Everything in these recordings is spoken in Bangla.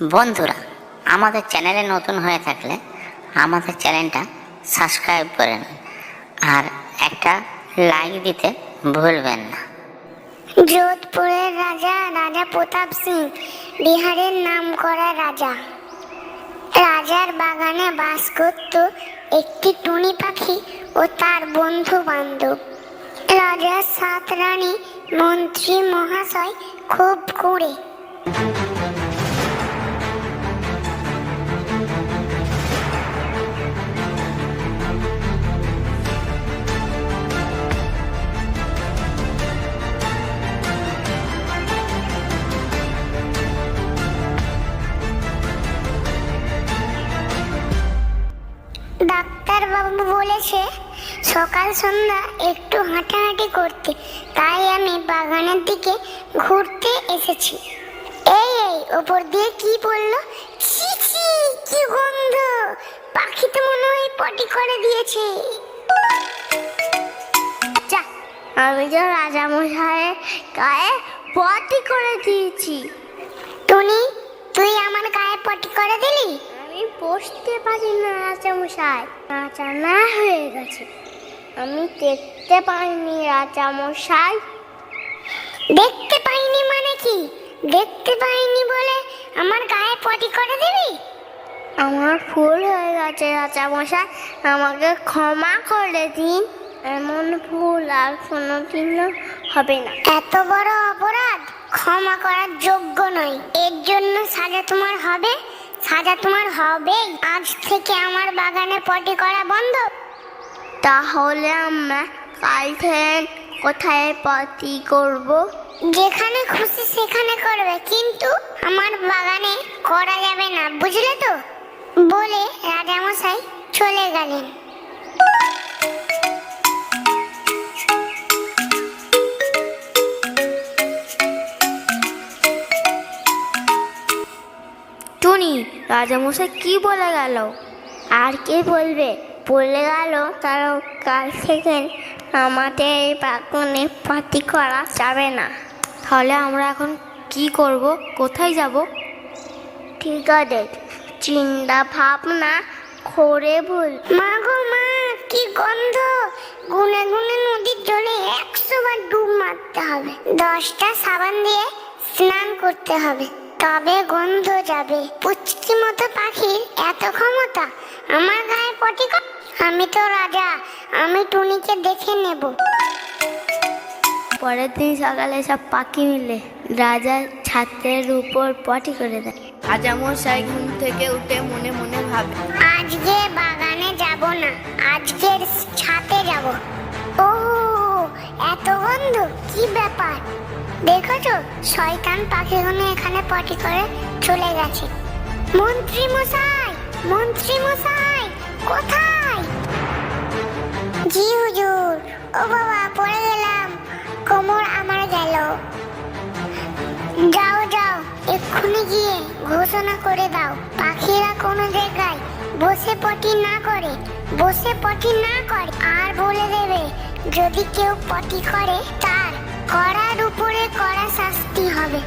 বন্ধুরা, আমাদের চ্যানেলে নতুন হয়ে থাকলে আমাদের চ্যানেলটা সাবস্ক্রাইব করে নিন আর একটা লাইক দিতে ভুলবেন না। যোধপুরের রাজা রাজা প্রতাপ সিং, বিহারের নামকরা রাজা। রাজার বাগানে বাস করত একটি টুনি পাখি ও তার বন্ধু বান্ধব রাজার সাত রানী, মন্ত্রী, মহাশয় খুব কুঁড়ে। সকাল সন্ধ্যা একটু হাঁটাহাঁটি করতে, তাই আমি বাগানের দিকে ঘুরতে এসেছি। এই এই, ওপর দিয়ে কি ছি কি গন্ধ! পাখি তো মনে হয় পটি করে দিয়েছে। আমি তো রাজামশাইয়ের গায়ে পটি করে দিয়েছি। টুনি, তুই আমার গায়ে পটি করে দিলি? আমি বসতে পারি না, রাজামশাই। নাচানা হয়ে গেছে। আমি দেখতে পাইনি রাজামশাই। দেখতে পাইনি মানে কি? দেখতে পাইনি বলে আমার গায়ে পটি করে দিবি? আমার ভুল হয়ে গেছে রাজামশাই, আমাকে ক্ষমা করে দিন। এমন ভুল আর কোনোদিনও হবে না। এত বড় অপরাধ ক্ষমা করার যোগ্য নয়। এর জন্য সাজা তোমার হবে, সাজা তোমার হবে আজ থেকে আমার বাগানে পটি করা বন্ধ। তাহলে আমরা কাল থেকে কোথায় পটি করব? যেখানে খুশি সেখানে করবে কিন্তু আমার বাগানে করা যাবে না বুঝলে তো? বলে রাজামশাই চলে গেলেন। টুনি রাজামশাই কি বলে গেল? আর কে বলবে? বলে গেল, তারা কাল থেকে আমাদের এই বাগানে পাতি করা যাবে না। তাহলে আমরা এখন কি করব? কোথায় যাব? ঠিক আছে, চিন্তা ভাবনা করে ভুল মা গো মা, কি গন্ধ! গুনে গুনে নদীর জলে একশো বার ডুব মারতে হবে। দশটা সাবান দিয়ে স্নান করতে হবে, তবে গন্ধ যাবে। পুচকি মতো পাখির এত ক্ষমতা, আমার গায়ে পটি কর আমি তো রাজা আমি টুনিকে দেখে নেব। পরের দিন সকালে সব পাখি মিলে রাজার ছাত্রের উপর পটি করে দেয়। রাজামশাই ঘুম থেকে উঠে মনে মনে ভাবে। আজকে বাগানে যাব না আজকের ছাতে যাব। ও এত বন্ধু কি ব্যাপার? দেখেছ শয়তান পাখিগুলো এখানে পটি করে চলে গেছে। মন্ত্রী মশাই মন্ত্রী মশাই! কোথায়? জি হুজুর। ও বাবা, পড়ে গেলাম। কোমর আমার গেল। যাও যাও, এক্ষুনি গিয়ে ঘোষণা করে দাও। পাখিরা কোনো জায়গায় বসে পটি না করে। বসে পটি না করে, আর বলে দেবে, যদি কেউ পটি করে, তার করার উপরে করা শাস্তি হবে।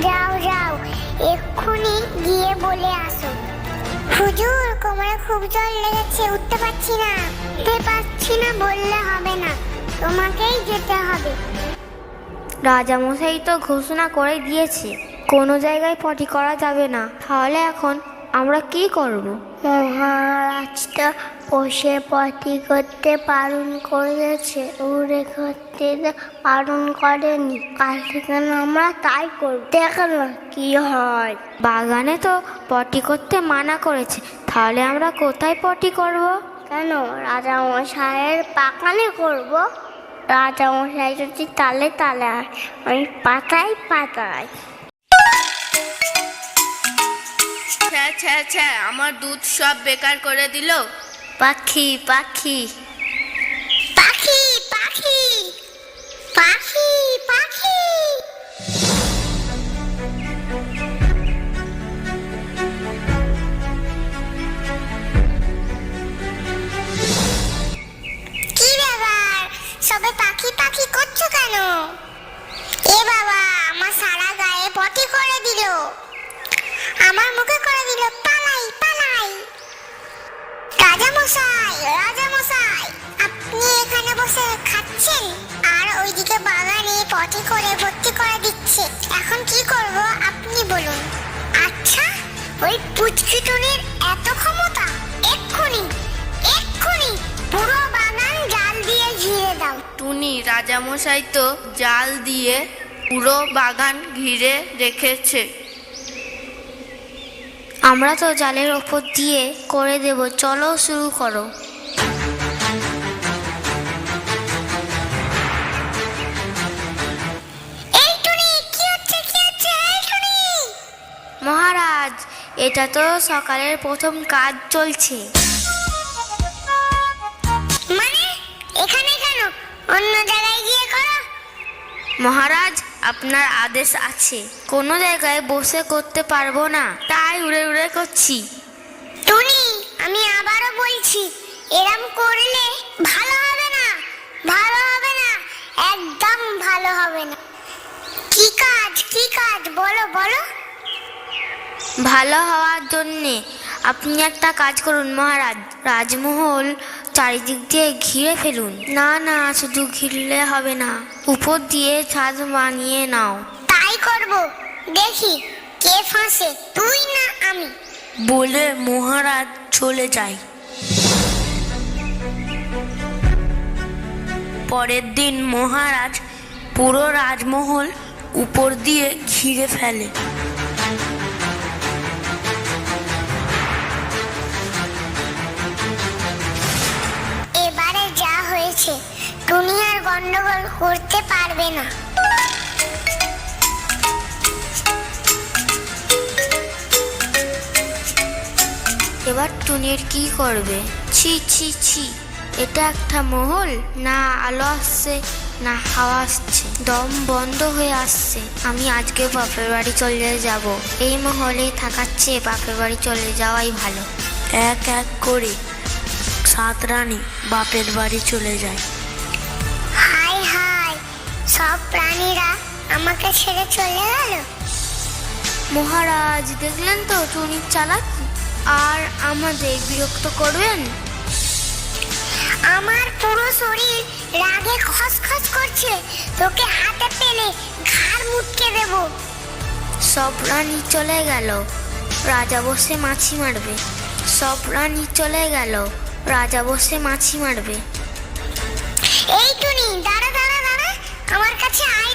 যাও যাও, এক্ষুনি গিয়ে বলে আসো। হুজুর, কোমরে খুব জল লেগেছে, উঠতে পারছি না। উঠতে পারছি না বললে হবে না, তোমাকেই যেতে হবে। রাজামশাই তো ঘোষণা করে দিয়েছে, কোনো জায়গায় পটি করা যাবে না। তাহলে এখন আমরা কি করব? মহারাজ তো বসে পটি করতে বারণ করেছে উড়ে করতে বারণ করেনি। কাল থেকে আমরা তাই করব। দেখো না কি হয়। বাগানে তো পটি করতে মানা করেছে তাহলে আমরা কোথায় পটি করব? কেন? রাজা মশাইয়ের বাগানে করব। রাজা মশাই যদি তালে তালে আমি পাতায় পাতায়। ছ্যা ছ্যা ছ্যা, আমার দুধ সব বেকার করে দিল। পাখি পাখি। পাখি পাখি। পাখি পাখি। কি ব্যাপার? সবে পাখি পাখি করছ কেন? রাজা মশাই আপনি এখানে বসে খাচ্ছেন? আর ওইদিকে বাগানে পটি করে ভর্তি করে দিচ্ছে। এখন কি করব আপনি বলুন। আচ্ছা ওই পুচকিটুনির এত ক্ষমতা, এক্ষুনি এক্ষুনি পুরো বাগান জাল দিয়ে ঘিরে দাও। টুনি, রাজামশাই তো জাল দিয়ে পুরো বাগান ঘিরে রেখেছে। আমরা তো জালের ওপর দিয়ে করে দেব চলো শুরু করো। মহারাজ এটা তো সকালের প্রথম কাজ চলছে। মানে? এখানে কেন? অন্য জায়গায় গিয়ে করো। মহারাজ আপনার আদেশ আছে। কোনো জায়গায় বসে করতে পারব না। তাই উড়ে উড়ে করছি। টুনি আমি আবারও বলছি এরম করলে ভালো হবে না ভালো হবে না একদম ভালো হবে না। কি কাজ কি কাজ? বলো বলো। ভালো হওয়ার জন্যে আপনি একটা কাজ করুন মহারাজ। রাজমহল চারিদিক দিয়ে ঘিরে ফেলুন। না না শুধু ঘিরলে হবে না। উপর দিয়ে ছাদ বানিয়ে নাও। তাই করব। দেখি কে ফাঁসে তুই না আমি। বলে মহারাজ চলে যায়। পরের দিন মহারাজ পুরো রাজমহল উপর দিয়ে ঘিরে ফেলে। এবারে যা হয়েছে টুনি আর গন্ডগোল করতে পারবে না। এবার টুনির কি করবে? ছি ছি ছি। এটা একটা মহল? না, আলো আসছে। না, হাওয়া আসছে। দম বন্ধ হয়ে আসছে। আমি আজকে বাপের বাড়ি চলে যাব। এই মহলে থাকার চেয়ে বাপের বাড়ি চলে যাওয়াই ভালো। এক এক করে সাত রানী বাপের বাড়ি চলে যায়। সব প্রাণীরা আমাকে ছেড়ে চলে গেল। মহারাজ, দেখলেন তো টুনির চালাক? আর আমাদের বিরক্ত করবেন? আমার পুরো শরীর রাগে খসখস করছে। তোকে হাতে পেলে ঘাড় মুটকে দেব। সব রানী চলে গেল। রাজা বসে মাছি মারবে। সব রানী চলে গেল। রাজা বসে মাছি মারবে। এই আমার কাছে আয়